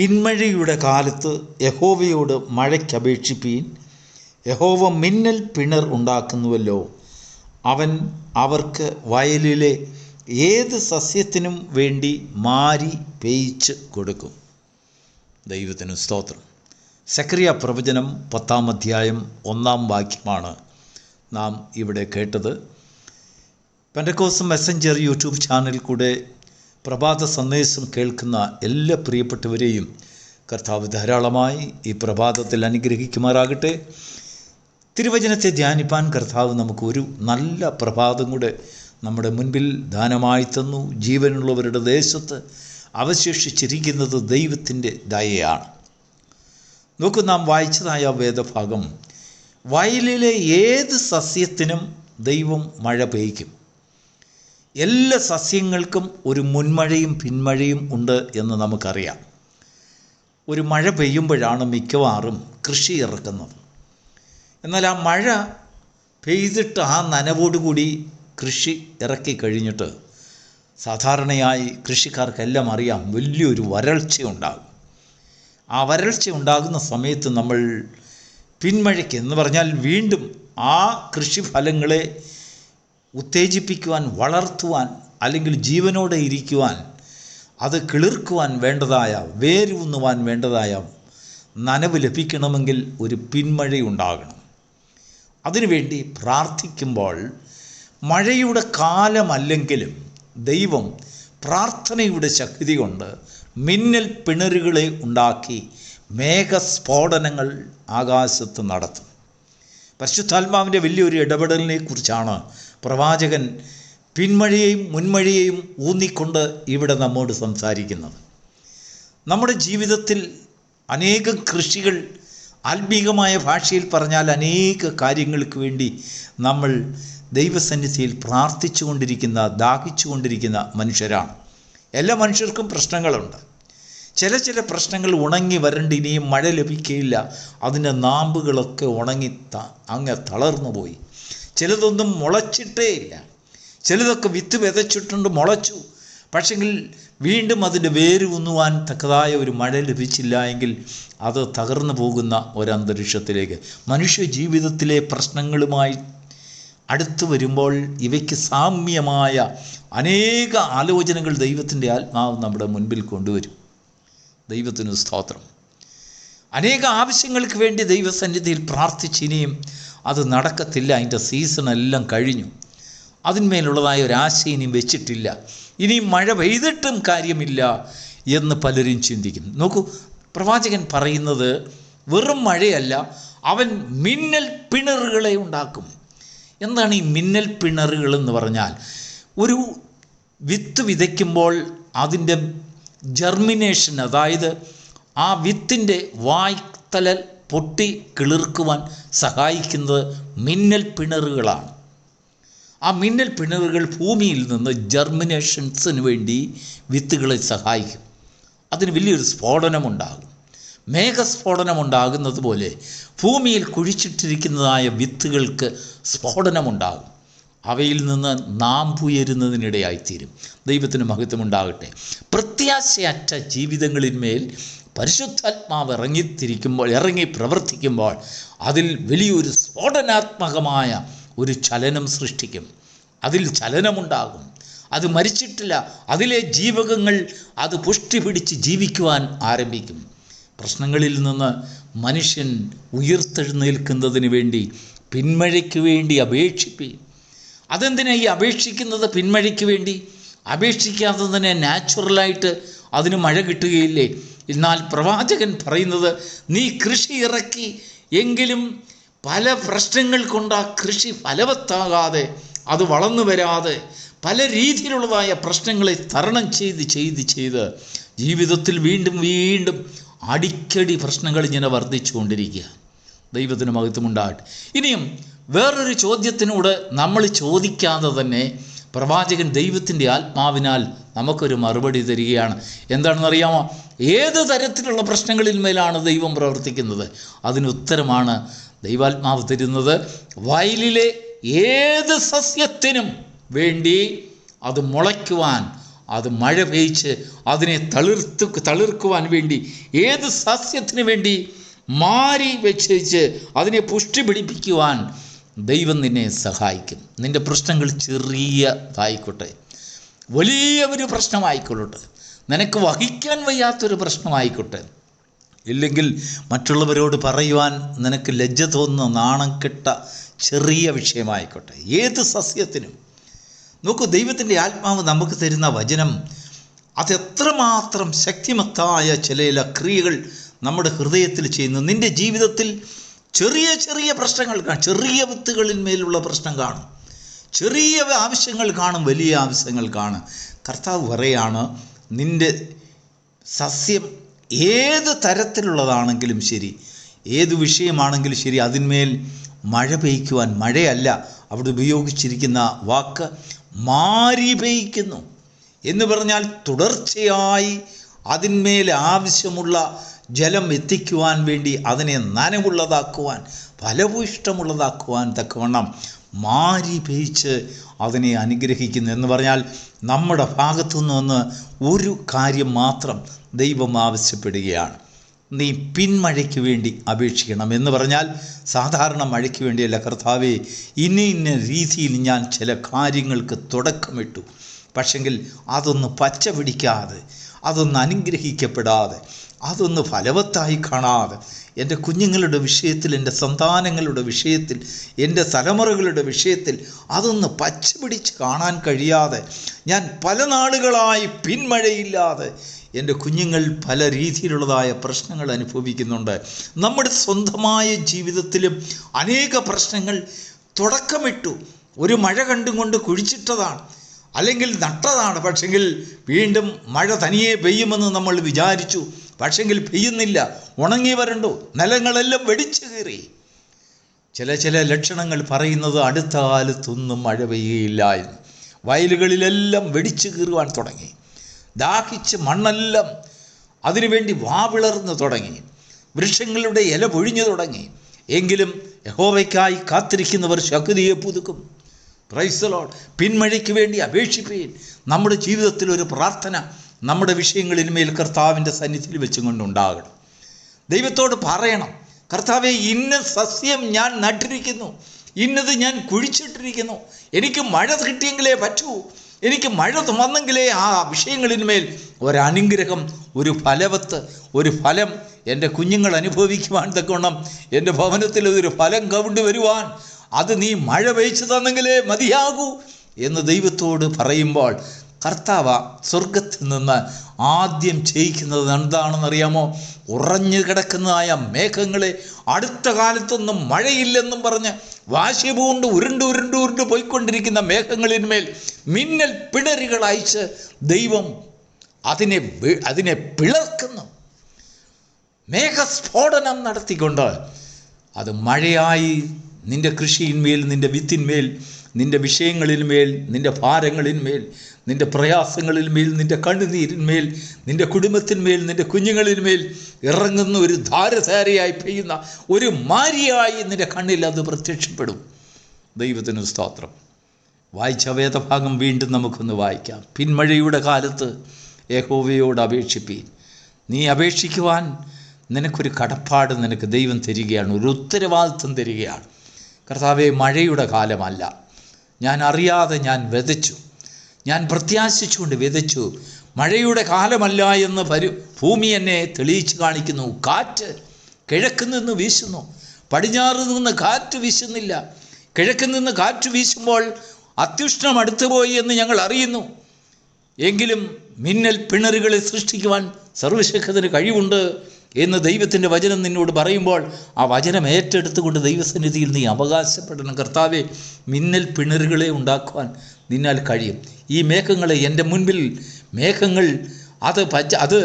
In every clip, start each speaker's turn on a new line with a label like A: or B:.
A: പിന്മഴയുടെ കാലത്ത് യഹോവയോട് മഴയ്ക്കപേക്ഷിപ്പീൻ യഹോവ മിന്നൽ പിണർ ഉണ്ടാക്കുന്നുവല്ലോ. അവൻ അവർക്ക് വയലിലെ ഏത് സസ്യത്തിനും വേണ്ടി മാരി പേയിച്ച് കൊടുക്കും. ദൈവത്തിനു സ്തോത്രം. സക്രിയ പ്രവചനം പത്താം അധ്യായം ഒന്നാം വാക്യമാണ് നാം ഇവിടെ കേട്ടത്. പെൻഡക്കോസ് മെസ്സഞ്ചർ യൂട്യൂബ് ചാനൽ കൂടെ പ്രഭാത സന്ദേശം കേൾക്കുന്ന എല്ലാ പ്രിയപ്പെട്ടവരെയും കർത്താവ് ധാരാളമായി ഈ പ്രഭാതത്തിൽ അനുഗ്രഹിക്കുമാറാകട്ടെ. തിരുവചനത്തെ ധ്യാനിപ്പാൻ കർത്താവ് നമുക്ക് ഒരു നല്ല പ്രഭാതം കൂടെ നമ്മുടെ മുൻപിൽ ദാനമായി തന്നു. ജീവനുള്ളവരുടെ ദേശത്ത് അവശേഷിച്ചിരിക്കുന്നത് ദൈവത്തിന്റെ ദയയാണ്. നോക്കൂ നാം വായിച്ചതായ വേദഭാഗം. വയലിലെ ഏത് സസ്യത്തിനും ദൈവം മഴ പെയ്യ്ക്കും എല്ലാ സസ്യങ്ങൾക്കും ഒരു മുൻമഴയും പിന്മഴയും ഉണ്ട് എന്ന് നമുക്കറിയാം. ഒരു മഴ പെയ്യുമ്പോഴാണ് മിക്കവാറും കൃഷി ഇറക്കുന്നത്. എന്നാൽ ആ മഴ പെയ്തിട്ട് ആ നനവോടുകൂടി കൃഷി ഇറക്കി കഴിഞ്ഞിട്ട് സാധാരണയായി കൃഷിക്കാർക്കെല്ലാം അറിയാം വലിയൊരു വരൾച്ച ഉണ്ടാകും ആ വരൾച്ച ഉണ്ടാകുന്ന സമയത്ത് നമ്മൾ പിന്മഴയ്ക്ക് എന്ന് പറഞ്ഞാൽ വീണ്ടും ആ കൃഷിഫലങ്ങളെ ഉത്തേജിപ്പിക്കുവാൻ വളർത്തുവാൻ അല്ലെങ്കിൽ ജീവനോടെ ഇരിക്കുവാൻ അത് കിളിർക്കുവാൻ വേണ്ടതായ വേരൂന്നുവാൻ വേണ്ടതായ നനവ് ലഭിക്കണമെങ്കിൽ ഒരു പിന്മഴയുണ്ടാകണം. അതിനുവേണ്ടി പ്രാർത്ഥിക്കുമ്പോൾ മഴയുടെ കാലമല്ലെങ്കിലും ദൈവം പ്രാർത്ഥനയുടെ ശക്തി കൊണ്ട് മിന്നൽ പിണറുകളെ ഉണ്ടാക്കി മേഘസ്ഫോടനങ്ങൾ ആകാശത്ത് നടത്തും. പരിശുദ്ധാത്മാവിന്റെ വലിയൊരു ഇടപെടലിനെ കുറിച്ചാണ് പ്രവാചകൻ പിന്മഴയെയും മുൻമഴയെയും ഊന്നിക്കൊണ്ട് ഇവിടെ നമ്മോട് സംസാരിക്കുന്നത്. നമ്മുടെ ജീവിതത്തിൽ അനേകം കൃഷികൾ ആത്മീകമായ ഭാഷയിൽ പറഞ്ഞാൽ അനേക കാര്യങ്ങൾക്ക് വേണ്ടി നമ്മൾ ദൈവസന്നിധിയിൽ പ്രാർത്ഥിച്ചു കൊണ്ടിരിക്കുന്ന ദാഹിച്ചു കൊണ്ടിരിക്കുന്ന മനുഷ്യരാണ്. എല്ലാ മനുഷ്യർക്കും പ്രശ്നങ്ങളുണ്ട്. ചില ചില പ്രശ്നങ്ങൾ ഉണങ്ങി വരണ്ട് ഇനിയും മഴ ലഭിക്കുകയില്ല അതിന്റെ നാമ്പുകളൊക്കെ ഉണങ്ങി ത അങ്ങ് തളർന്നു പോയി. ചിലതൊന്നും മുളച്ചിട്ടേ ഇല്ല. ചിലതൊക്കെ വിത്ത് വിതച്ചിട്ടുണ്ട് മുളച്ചു. പക്ഷെങ്കിൽ വീണ്ടും അതിന്റെ വേര് ഉന്നുവാൻ തക്കതായ ഒരു മഴ ലഭിച്ചില്ല എങ്കിൽ അത് തകർന്നു പോകുന്ന ഒരന്തരീക്ഷത്തിലേക്ക്. മനുഷ്യ ജീവിതത്തിലെ പ്രശ്നങ്ങളുമായി അടുത്തു വരുമ്പോൾ ഇവയ്ക്ക് സാമ്യമായ അനേക ആലോചനകൾ ദൈവത്തിന്റെ ആത്മാവ് നമ്മുടെ മുൻപിൽ കൊണ്ടുവരും. ദൈവത്തിന് സ്തോത്രം. അനേക ആവശ്യങ്ങൾക്ക് വേണ്ടി ദൈവസന്നിധിയിൽ പ്രാർത്ഥിച്ചിനിയും അത് നടക്കത്തില്ല. അതിന്റെ സീസണെല്ലാം കഴിഞ്ഞു. അതിന്മേലുള്ളതായ ഒരാശ ഇനിയും വെച്ചിട്ടില്ല. ഇനിയും മഴ പെയ്തിട്ടും കാര്യമില്ല എന്ന് പലരും ചിന്തിക്കും നോക്കൂ പ്രവാചകൻ പറയുന്നത് വെറും മഴയല്ല അവൻ മിന്നൽ പിണറുകളെ ഉണ്ടാക്കും. എന്താണ് ഈ മിന്നൽ പിണറുകൾ എന്ന് പറഞ്ഞാൽ? ഒരു വിത്ത് വിതയ്ക്കുമ്പോൾ അതിന്റെ ജർമിനേഷൻ അതായത് ആ വിത്തിന്റെ വായ്ത്തലൽ പൊട്ടി കിളിർക്കുവാൻ സഹായിക്കുന്നത് മിന്നൽ പിണറുകളാണ്. ആ മിന്നൽ പിണറുകൾ ഭൂമിയിൽ നിന്ന് ജർമിനേഷൻസിന് വേണ്ടി വിത്തുകളെ സഹായിക്കും. അതിന് വലിയൊരു സ്ഫോടനമുണ്ടാകും. മേഘസ്ഫോടനമുണ്ടാകുന്നത് പോലെ ഭൂമിയിൽ കുഴിച്ചിട്ടിരിക്കുന്നതായ വിത്തുകൾക്ക് സ്ഫോടനമുണ്ടാകും. അവയിൽ നിന്ന് നാമ്പുയരുന്നതിനിടയായിത്തീരും ദൈവത്തിന് മഹത്വമുണ്ടാകട്ടെ. പ്രത്യാശയറ്റ ജീവിതങ്ങളിന്മേൽ പരിശുദ്ധാത്മാവ് ഇറങ്ങിത്തിരിക്കുമ്പോൾ ഇറങ്ങി പ്രവർത്തിക്കുമ്പോൾ അതിൽ വലിയൊരു സ്ഫോടനാത്മകമായ ഒരു ചലനം സൃഷ്ടിക്കും. അതിൽ ചലനമുണ്ടാകും. അത് മരിച്ചിട്ടില്ല. അതിലെ ജീവകങ്ങൾ അത് പുഷ്ടി പിടിച്ച് ജീവിക്കുവാൻ ആരംഭിക്കും. പ്രശ്നങ്ങളിൽ നിന്ന് മനുഷ്യൻ ഉയർത്തെഴുന്നേൽക്കുന്നതിന് വേണ്ടി പിന്മഴയ്ക്ക് വേണ്ടി അപേക്ഷിപ്പി. അതെന്തിനാ ഈ അപേക്ഷിക്കുന്നത് പിന്മഴയ്ക്ക് വേണ്ടി? അപേക്ഷിക്കാതെ തന്നെ നാച്ചുറലായിട്ട് അതിന് മഴ കിട്ടുകയില്ലേ? എന്നാൽ പ്രവാചകൻ പറയുന്നത് നീ കൃഷി ഇറക്കി എങ്കിലും പല പ്രശ്നങ്ങൾ കൊണ്ട് ആ കൃഷി ഫലവത്താകാതെ അത് വളർന്നു വരാതെ പല രീതിയിലുള്ളതായ പ്രശ്നങ്ങളെ തരണം ചെയ്ത് ചെയ്ത് ചെയ്ത് ജീവിതത്തിൽ വീണ്ടും വീണ്ടും അടിക്കടി പ്രശ്നങ്ങൾ ഇങ്ങനെ വർദ്ധിച്ചുകൊണ്ടിരിക്കുക. ദൈവത്തിന് മഹത്വമുണ്ടാകട്ടെ. ഇനിയും വേറൊരു ചോദ്യത്തിനോട് നമ്മൾ ചോദിക്കാതെ തന്നെ പ്രവാചകൻ ദൈവത്തിന്റെ ആത്മാവിനാൽ നമുക്കൊരു മറുപടി തരികയാണ്. എന്താണെന്നറിയാമോ ഏത് തരത്തിലുള്ള പ്രശ്നങ്ങളിൽ മേലാണ് ദൈവം പ്രവർത്തിക്കുന്നത്? അതിന് ഉത്തരമാണ് ദൈവാത്മാവ് തരുന്നത്. വയലിലെ ഏത് സസ്യത്തിനും വേണ്ടി അത് മുളയ്ക്കുവാൻ അത് മഴ പെയ്ച്ച് അതിനെ തളിർത്ത് തളിർക്കുവാൻ വേണ്ടി ഏത് സസ്യത്തിന് വേണ്ടി മാരി വെച്ച് അതിനെ പുഷ്ടി പിടിപ്പിക്കുവാൻ ദൈവം നിന്നെ സഹായിക്കും. നിന്റെ പ്രശ്നങ്ങൾ ചെറിയതായിക്കോട്ടെ വലിയ ഒരു പ്രശ്നമായിക്കൊള്ളട്ടെ. നിനക്ക് വഹിക്കാൻ വയ്യാത്തൊരു പ്രശ്നമായിക്കോട്ടെ. ഇല്ലെങ്കിൽ മറ്റുള്ളവരോട് പറയുവാൻ നിനക്ക് ലജ്ജ തോന്നുന്ന നാണം കെട്ട ചെറിയ വിഷയമായിക്കോട്ടെ. ഏത് സസ്യത്തിനും. നോക്കൂ ദൈവത്തിന്റെ ആത്മാവ് നമുക്ക് തരുന്ന വചനം അതെത്രമാത്രം ശക്തിമത്തായ ചില ക്രിയകൾ നമ്മുടെ ഹൃദയത്തിൽ ചെയ്യുന്നു. നിന്റെ ജീവിതത്തിൽ ചെറിയ ചെറിയ പ്രശ്നങ്ങൾ കാണും. ചെറിയ വിത്തുകളിന്മേലുള്ള പ്രശ്നം കാണും. ചെറിയ ആവശ്യങ്ങൾ കാണും വലിയ ആവശ്യങ്ങൾ കാണും. കർത്താവ് പറയാണ് നിന്റെ സസ്യം ഏത് തരത്തിലുള്ളതാണെങ്കിലും ശരി. ഏത് വിഷയമാണെങ്കിലും ശരി. അതിന്മേൽ മഴ പെയ്ക്കുവാൻ മഴയല്ല അവിടെ ഉപയോഗിച്ചിരിക്കുന്ന വാക്ക് മാരി പെയ്ക്കുന്നു. എന്ന് പറഞ്ഞാൽ തുടർച്ചയായി അതിന്മേൽ ആവശ്യമുള്ള ജലം എത്തിക്കുവാൻ വേണ്ടി അതിനെ നനവുള്ളതാക്കുവാൻ ഫലഭൂയിഷ്ടമുള്ളതാക്കുവാൻ തക്കവണ്ണം മാരി പേയിച്ച് അതിനെ അനുഗ്രഹിക്കുന്നു. എന്ന് പറഞ്ഞാൽ നമ്മുടെ ഭാഗത്തു നിന്ന് ഒരു കാര്യം മാത്രം ദൈവം ആവശ്യപ്പെടുകയാണ്. നീ പിന്മഴയ്ക്ക് വേണ്ടി അപേക്ഷിക്കണം എന്ന് പറഞ്ഞാൽ സാധാരണ മഴയ്ക്ക് വേണ്ടിയല്ല കർത്താവേ ഇന്ന ഇന്ന രീതിയിൽ ഞാൻ ചില കാര്യങ്ങൾക്ക് തുടക്കമിട്ടു. പക്ഷെങ്കിൽ അതൊന്ന് പച്ച പിടിക്കാതെ അതൊന്ന് അനുഗ്രഹിക്കപ്പെടാതെ അതൊന്ന് ഫലവത്തായി കാണാതെ എന്റെ കുഞ്ഞുങ്ങളുടെ വിഷയത്തിൽ എന്റെ സന്താനങ്ങളുടെ വിഷയത്തിൽ എന്റെ തലമുറകളുടെ വിഷയത്തിൽ അതൊന്ന് പച്ച പിടിച്ച് കാണാൻ കഴിയാതെ ഞാൻ പല നാളുകളായി പിന്മഴയില്ലാതെ എന്റെ കുഞ്ഞുങ്ങൾ പല രീതിയിലുള്ളതായ പ്രശ്നങ്ങൾ അനുഭവിക്കുന്നുണ്ട്. നമ്മുടെ സ്വന്തമായ ജീവിതത്തിലും അനേക പ്രശ്നങ്ങൾ തുടക്കമിട്ടു. ഒരു മഴ കണ്ടും കൊണ്ട് കുഴിച്ചിട്ടതാണ്. അല്ലെങ്കിൽ നട്ടതാണ്. പക്ഷെങ്കിൽ വീണ്ടും മഴ തനിയെ പെയ്യുമെന്ന് നമ്മൾ വിചാരിച്ചു. പക്ഷെങ്കിൽ പെയ്യുന്നില്ല. ഉണങ്ങി വരണ്ടു. നിലങ്ങളെല്ലാം വെടിച്ചു കയറി ചില ചില ലക്ഷണങ്ങൾ പറയുന്നത് അടുത്ത കാലത്തൊന്നും മഴ പെയ്യുകയില്ല എന്ന്. വയലുകളിലെല്ലാം വെടിച്ചു കീറുവാൻ തുടങ്ങി. ദാഹിച്ച് മണ്ണെല്ലാം അതിനുവേണ്ടി വാവിളർന്നു തുടങ്ങി. വൃക്ഷങ്ങളുടെ ഇല പൊഴിഞ്ഞു തുടങ്ങി. എങ്കിലും യഹോവയ്ക്കായി കാത്തിരിക്കുന്നവർ ശക്തിയെ പുതുക്കും. പ്രൈസലോഡ് പിന്മഴയ്ക്ക് വേണ്ടി അപേക്ഷിപ്പീൻ. നമ്മുടെ ജീവിതത്തിൽ ഒരു പ്രാർത്ഥന. നമ്മുടെ വിഷയങ്ങളിന്മേൽ കർത്താവിന്റെ സന്നിധിയിൽ വെച്ചുകൊണ്ടുണ്ടാകണം. ദൈവത്തോട് പറയണം കർത്താവെ ഇന്ന സസ്യം ഞാൻ നട്ടിരിക്കുന്നു. ഇന്നത് ഞാൻ കുഴിച്ചിട്ടിരിക്കുന്നു. എനിക്ക് മഴ കിട്ടിയെങ്കിലേ പറ്റൂ. എനിക്ക് മഴ വന്നെങ്കിലേ ആ വിഷയങ്ങളിന്മേൽ ഒരനുഗ്രഹം ഒരു ഫലവത്ത് ഒരു ഫലം എന്റെ കുഞ്ഞുങ്ങൾ അനുഭവിക്കുവാൻ തക്കവണ്ണം എന്റെ ഭവനത്തിൽ ഒരു ഫലം കവിണ്ട് വരുവാൻ. അത് നീ മഴ പെയ്ച്ചു തന്നെങ്കിലേ മതിയാകൂ എന്ന് ദൈവത്തോട് പറയുമ്പോൾ കർത്താവ സ്വർഗത്തിൽ നിന്ന് ആദ്യം ചെയ്യിക്കുന്നത് എന്താണെന്നറിയാമോ? ഉറഞ്ഞു കിടക്കുന്നതായ മേഘങ്ങളെ അടുത്ത കാലത്തൊന്നും മഴയില്ലെന്നും പറഞ്ഞ് വാശിപൂണ്ട് ഉരുണ്ട് ഉരുണ്ട് ഉരുണ്ട് പോയിക്കൊണ്ടിരിക്കുന്ന മേഘങ്ങളിന്മേൽ മിന്നൽ പിണരുകൾ അയച്ച് ദൈവം അതിനെ അതിനെ പിളർക്കുന്നു. മേഘസ്ഫോടനം നടത്തിക്കൊണ്ട് അത് മഴയായി നിന്റെ കൃഷിയിന്മേൽ നിന്റെ വിത്തിന്മേൽ നിന്റെ വിഷയങ്ങളിന്മേൽ നിന്റെ ഭാരങ്ങളിന്മേൽ നിന്റെ പ്രയാസങ്ങളിന്മേൽ നിന്റെ കണ്ണുനീരിന്മേൽ നിന്റെ കുടുംബത്തിന്മേൽ നിന്റെ കുഞ്ഞുങ്ങളിന്മേൽ ഇറങ്ങുന്ന ഒരു ധാരധാരയായി പെയ്യുന്ന ഒരു മാരിയായി നിന്റെ കണ്ണിൽ അത് പ്രത്യക്ഷപ്പെടും. ദൈവത്തിന് സ്തോത്രം. വായിച്ച വേദഭാഗം വീണ്ടും നമുക്കൊന്ന് വായിക്കാം. പിന്മഴയുടെ കാലത്ത് യഹോവയോട് അപേക്ഷിപ്പീൻ. നീ അപേക്ഷിക്കുവാൻ നിനക്കൊരു കടപ്പാട് നിനക്ക് ദൈവം തരികയാണ് ഒരു ഉത്തരവാദിത്വം തരികയാണ്. കർത്താവെ മഴയുടെ കാലമല്ല. ഞാൻ അറിയാതെ ഞാൻ വിതച്ചു. ഞാൻ പ്രത്യാശിച്ചുകൊണ്ട് വിതച്ചു. മഴയുടെ കാലമല്ല എന്ന് പരു ഭൂമി എന്നെ തെളിയിച്ചു കാണിക്കുന്നു. കാറ്റ് കിഴക്ക് നിന്ന് വീശുന്നു. പടിഞ്ഞാറ് നിന്ന് കാറ്റ് വീശുന്നില്ല. കിഴക്ക് നിന്ന് കാറ്റ് വീശുമ്പോൾ അത്യുഷ്ണം അടുത്തുപോയി എന്ന് ഞങ്ങൾ അറിയുന്നു. എങ്കിലും മിന്നൽ പിണറുകളെ സൃഷ്ടിക്കുവാൻ സർവശക്തന് കഴിവുണ്ട്. എന്ന് ദൈവത്തിന്റെ വചനം നിന്നോട് പറയുമ്പോൾ ആ വചനം ഏറ്റെടുത്തുകൊണ്ട് ദൈവസന്നിധിയിൽ നീ അവകാശപ്പെടണം. കർത്താവെ മിന്നൽ പിണറുകളെ ഉണ്ടാക്കുവാൻ നിന്നാൽ കഴിയും. ഈ മേഘങ്ങളെ എന്റെ മുൻപിൽ മേഘങ്ങൾ അത് പച്ച അത്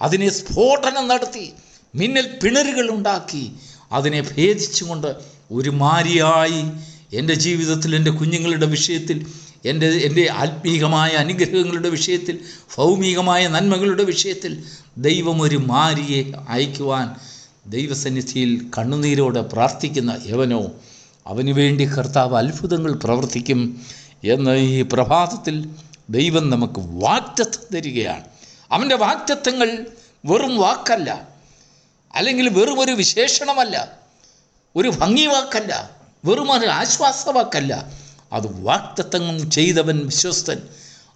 A: അതിനെ സ്ഫോടനം നടത്തി മിന്നൽ പിണറുകൾ ഉണ്ടാക്കി അതിനെ ഭേദിച്ചുകൊണ്ട് ഒരു മാരിയായി എന്റെ ജീവിതത്തിൽ എന്റെ കുഞ്ഞുങ്ങളുടെ വിഷയത്തിൽ എന്റെ എന്റെ ആത്മീകമായ അനുഗ്രഹങ്ങളുടെ വിഷയത്തിൽ ഭൗമികമായ നന്മകളുടെ വിഷയത്തിൽ ദൈവം ഒരു മാരിയെ അയക്കുവാൻ ദൈവസന്നിധിയിൽ കണ്ണുനീരോടെ പ്രാർത്ഥിക്കുന്ന യവനോ അവന് വേണ്ടി കർത്താവ് അത്ഭുതങ്ങൾ പ്രവർത്തിക്കും എന്ന് ഈ പ്രഭാതത്തിൽ ദൈവം നമുക്ക് വാക്തത്വം തരികയാണ്. അവന്റെ വാക്തത്വങ്ങൾ വെറും വാക്കല്ല അല്ലെങ്കിൽ വെറും ഒരു വിശേഷണമല്ല ഒരു ഭംഗി വാക്കല്ല വെറും ഒരു ആശ്വാസവാക്കല്ല അത് വാക്തത്വം ചെയ്തവൻ വിശ്വസ്തൻ.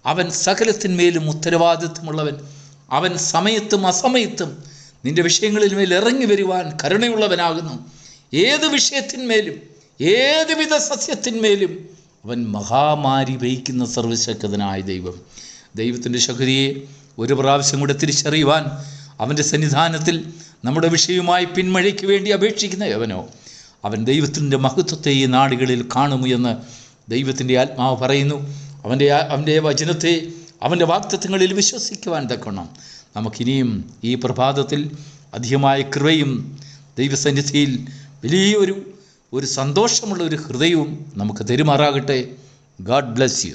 A: അവൻ സകലത്തിന്മേലും ഉത്തരവാദിത്വമുള്ളവൻ. അവൻ സമയത്തും അസമയത്തും നിന്റെ വിഷയങ്ങളിൽ മേൽ ഇറങ്ങി വരുവാൻ കരുണയുള്ളവനാകുന്നു. ഏത് വിഷയത്തിന്മേലും ഏതുവിധ സസ്യത്തിന്മേലും അവൻ മഹാമാരി വഹിക്കുന്ന സർവശക്തനായ ദൈവം. ദൈവത്തിന്റെ ശക്തിയെ ഒരു പ്രാവശ്യം കൂടെ തിരിച്ചറിയുവാൻ അവന്റെ സന്നിധാനത്തിൽ നമ്മുടെ വിഷയവുമായി പിന്മഴയ്ക്ക് വേണ്ടി അപേക്ഷിക്കുന്ന അവൻ ദൈവത്തിന്റെ മഹത്വത്തെ ഈ നാടുകളിൽ കാണുമു എന്ന് ദൈവത്തിന്റെ ആത്മാവ് പറയുന്നു. അവന്റെ അവന്റെ വചനത്തെ അവന്റെ വാക്തത്വങ്ങളിൽ വിശ്വസിക്കുവാൻ തക്കണം നമുക്കിനിയും ഈ പ്രഭാതത്തിൽ അധികമായ കൃപയും ദൈവസന്നിധിയിൽ വലിയൊരു ഒരു സന്തോഷമുള്ള ഒരു ഹൃദയവും നമുക്ക് തെരുമാറാകട്ടെ. God bless you.